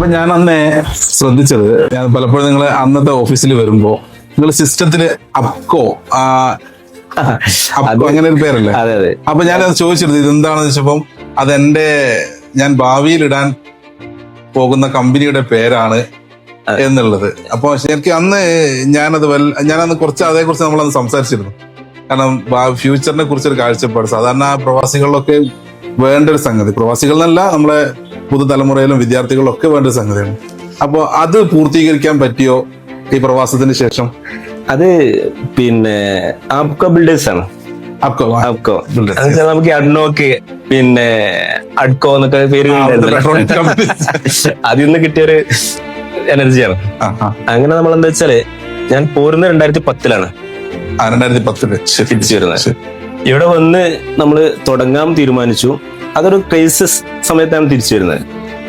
അപ്പൊ ഞാൻ അന്ന് ശ്രദ്ധിച്ചത് ഞാൻ പലപ്പോഴും നിങ്ങൾ അന്നത്തെ ഓഫീസിൽ വരുമ്പോ നിങ്ങൾ സിസ്റ്റത്തിൽ അപ്കോ അങ്ങനെ ഒരു പേരല്ലേ? അതെ അതെ. അപ്പൊ ഞാൻ അത് ചോദിച്ചിരുന്നു ഇതെന്താണെന്ന് വെച്ചപ്പം അതെന്റെ ഞാൻ ഭാവിയിൽ ഇടാൻ പോകുന്ന കമ്പനിയുടെ പേരാണ് എന്നുള്ളത്. അപ്പൊ ശരിക്കും അന്ന് ഞാനത് വല്ല ഞാനന്ന് കുറച്ച് അതേക്കുറിച്ച് നമ്മളന്ന് സംസാരിച്ചിരുന്നു. കാരണം ഫ്യൂച്ചറിനെ കുറിച്ചൊരു കാഴ്ചപ്പാട് സാധാരണ പ്രവാസികളിലൊക്കെ വേണ്ട ഒരു സംഗതി. പ്രവാസികളിലല്ല നമ്മളെ പുതുതലമുറയിലും വിദ്യാർത്ഥികളിലും ഒക്കെ വേണ്ട സംഗതിയാണ്. അപ്പോൾ അത് പൂർത്തീകരിക്കാൻ പറ്റിയോ ഈ പ്രവാസത്തിന് ശേഷം? അത് പിന്നെ ആപ്കോ ബിൽഡേഴ്സ് ആണ്. അപ്കോ ആപ്കോ ബിൽഡേഴ്സ് നമുക്ക് അഡ്നോക്ക് പിന്നെ അഡ്കോ എന്നൊക്കെ പേര്. അതിൽ നിന്ന് കിട്ടിയൊരു എനർജിയാണ്. അങ്ങനെ നമ്മൾ എന്താ വെച്ചാൽ ഞാൻ പോരുന്ന രണ്ടായിരത്തി പത്തിലാണ് രണ്ടായിരത്തി പത്തിൽ. തിരിച്ചു വരുന്നത്. ഇവിടെ വന്ന് നമ്മൾ തുടങ്ങാൻ തീരുമാനിച്ചു. അതൊരു ക്രൈസിസ് സമയത്താണ് തിരിച്ചു വരുന്നത്.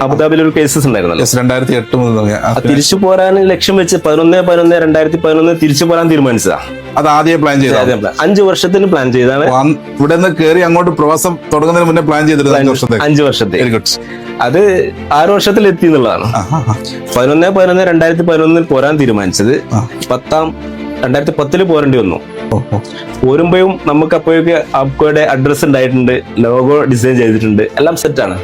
അബുദാബിയിൽ ഒരു കേസസ് ഉണ്ടായിരുന്നല്ലോ. രണ്ടായിരത്തി എട്ട് മുതൽ തിരിച്ചു പോരാൻ ലക്ഷ്യം വെച്ച് പതിനൊന്ന് പതിനൊന്ന് രണ്ടായിരത്തി പതിനൊന്ന് തിരിച്ചു പോരാൻ തീരുമാനിച്ചതാ. അത് ആദ്യം പ്ലാൻ ചെയ്ത അഞ്ചു വർഷത്തിന് പ്ലാൻ ചെയ്താണ് ഇവിടെ നിന്ന് കയറി അങ്ങോട്ട് പ്രവാസം തുടങ്ങുന്നതിന് മുന്നേ പ്ലാൻ ചെയ്തിരുന്നു അഞ്ച് വർഷത്തെ അത് ആറ് വർഷത്തിൽ എത്തി എന്നുള്ളതാണ് പതിനൊന്ന് പതിനൊന്ന് രണ്ടായിരത്തി പതിനൊന്നിൽ പോരാൻ തീരുമാനിച്ചത്. പത്താം രണ്ടായിരത്തി പത്തിൽ പോരേണ്ടി വന്നു. പോരുമ്പോഴും നമുക്ക് അപ്പോഴൊക്കെ ആപ്കോയുടെ അഡ്രസ് ഉണ്ടായിട്ടുണ്ട് ലോഗോ ഡിസൈൻ ചെയ്തിട്ടുണ്ട് എല്ലാം സെറ്റാണ്